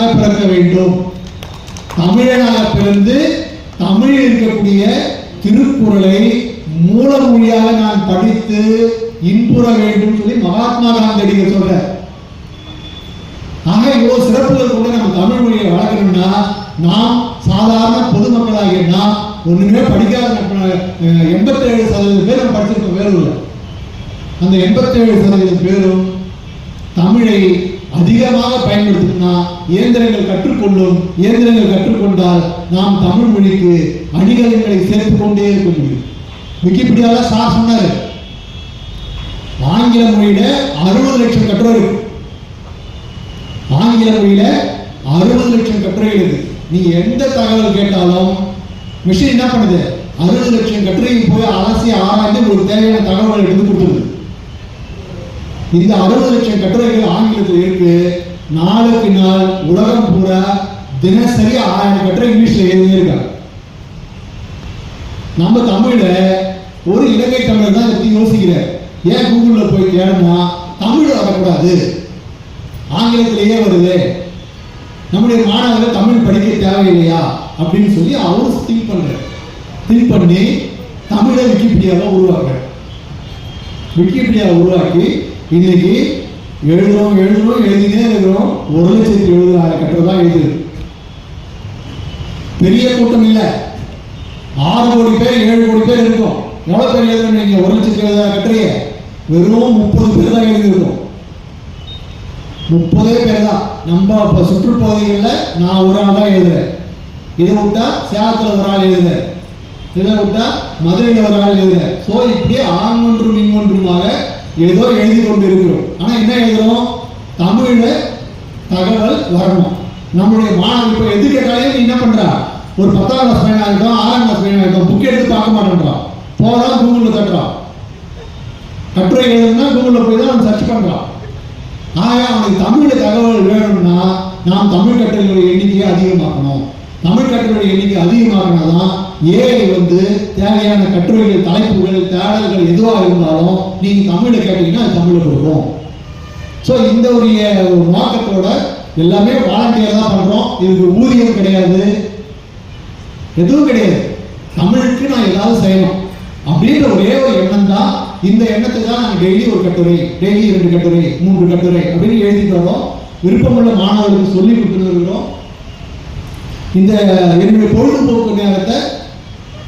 தமிழனாக பிறக்க வேண்டும். தமிழனாக பிறந்து தமிழில் இருக்கக்கூடிய திருக்குறளை மூல மொழியாக நான் படித்து இன்புற வேண்டும் சொல்லி மகாத்மா காந்தியடிகள் சொல்ற ஆக இவ்வளவு சிறப்புகள் கூட நம்ம தமிழ் மொழியை வளர்க்கணும்னா நாம் சாதாரண பொதுமக்களாகிய நாம் ஒண்ணுமே படிக்காத எண்பத்தேழு சதவீதம் பேர் நம்ம படிச்சிருக்கோம் இல்லை அந்த எண்பத்தேழு சதவீதம் பேரும் தமிழை அதிகமாக பயன்படுத்தினா இயந்திரங்கள் கற்றுக்கொள்ளும் இயந்திரங்கள் கற்றுக்கொண்டால் நாம் தமிழ் மொழிக்கு அணிகலன்களை சேர்த்துக் கொண்டே இருக்க முடியும். விக்கிபீடியால சார் சொன்னாரு ஆங்கில மொழியில அறுபது லட்சம் கட்டுரை ஆங்கில மொழியில அறுபது லட்சம் கட்டுரை இருக்கு. நீங்க எந்த தகவல் கேட்டாலும் மிஷின் என்ன பண்ணுது? அறுபது லட்சம் கட்டுரையும் போய் அலசி ஆராய்ந்து உங்களுக்கு தேவையான தகவல் எடுத்து கொடுத்து இந்த அறுபது லட்சம் கட்டுரைகள் ஆங்கிலத்தில் இருக்கு. நாளுக்கு நாள் உலகம் பூரா தினசரி ஆயிரம் கட்டுரை இங்கிலீஷ்ல எழுதியிருக்காங்க நம்ம தமிழ்ல ஒரு இலங்கை தமிழர் தான் பத்தி யோசிக்கிறார். ஏன் கூகுள்ல போய் தேடினா தமிழ் வரக்கூடாது. ஆங்கிலத்திலேயே வருது. நம்முடைய மாணவர்கள் தமிழ் படிக்க தேவையில்லையா அப்படின்னு சொல்லி அவரும் திங்க் பண்றார். திங்க் பண்ணி தமிழை விக்கிபீடியாவை உருவாக்குறார். விக்கிபீடியாவை உருவாக்கி இன்னைக்கு எழுதுறோம் எழுதுறோம் எழுதினே இருக்கிறோம். ஒரு லட்சத்தி எழுபதாயிரம் கட்டுரை தான் எழுதுது பெரிய கூட்டம் இல்லை. ஆறு கோடி பேர் ஏழு கோடி பேர் இருக்கும். எவ்வளோ பேர் எழுதுறோம் நீங்கள் ஒரு லட்சத்தி எழுபதாயிரம் கட்டுரைய வெறும் முப்பது பேர் தான் எழுதியிருக்கோம். முப்பதே பேர் தான். நம்ம இப்போ சுற்றுப்பகுதிகளில் நான் ஒரு ஆள் தான் எழுதுறேன். இதை விட்டா சேலத்தில் ஒரு ஆள் எழுதுறேன். இதை விட்டா மதுரையில் ஒரு ஆள் எழுதுறேன் ஸோ இப்படி ஆண் ஒன்றும் மின் ஒன்றுமாக ஏதோ எழுதி கொண்டு இருக்கிறோம் ஆனால் என்ன எழுதுறோம்? தமிழில் தகவல் வரணும். நம்மளுடைய மாணவர் இப்போ எது கேட்டாலே நீ என்ன பண்றா? ஒரு பத்தாம் கிளாஸ் பையனா இருக்கோம் ஆறாம் கிளாஸ் பையனா இருக்கோம் புக் எடுத்து பார்க்க மாட்டேன்றான். போறான் கூகுளில் தட்டுறான். கட்டுரை எழுதுனா கூகுளில் போய் தான் சர்ச் பண்றான். ஆக அவனுக்கு தமிழ் தகவல் வேணும்னா நாம் தமிழ் கட்டுரைகளுடைய எண்ணிக்கையை அதிகமாக்கணும். தமிழ் கட்டுரை எண்ணிக்கை அதிகமாகினாதான் ஏஐ வந்து தேவையான கட்டுரைகள் தலைப்புகள் தேடல்கள் எதுவாக இருந்தாலும் நீங்க தமிழில் கேட்டீங்கன்னா அது தமிழ்ல கொடுக்கும் ஸோ இந்த ஒரு நோக்கத்தோட எல்லாமே வாலண்டியர் தான் பண்றோம். இதுக்கு ஊதியம் கிடையாது. எதுவும் கிடையாது. தமிழுக்கு நான் ஏதாவது செய்யணும். அப்படின்ற ஒரே ஒரு எண்ணம் தான் இந்த எண்ணத்தை தான் நாங்கள் டெய்லி ஒரு கட்டுரை டெய்லி இரண்டு கட்டுரை மூன்று கட்டுரை அப்படின்னு எழுதிட்டு வரோம் விருப்பமுள்ள மாணவர்களுக்கு சொல்லி கொடுத்துருக்கிறோம் இந்த என்னுடைய பொழுதுபோக்கு நேரத்தை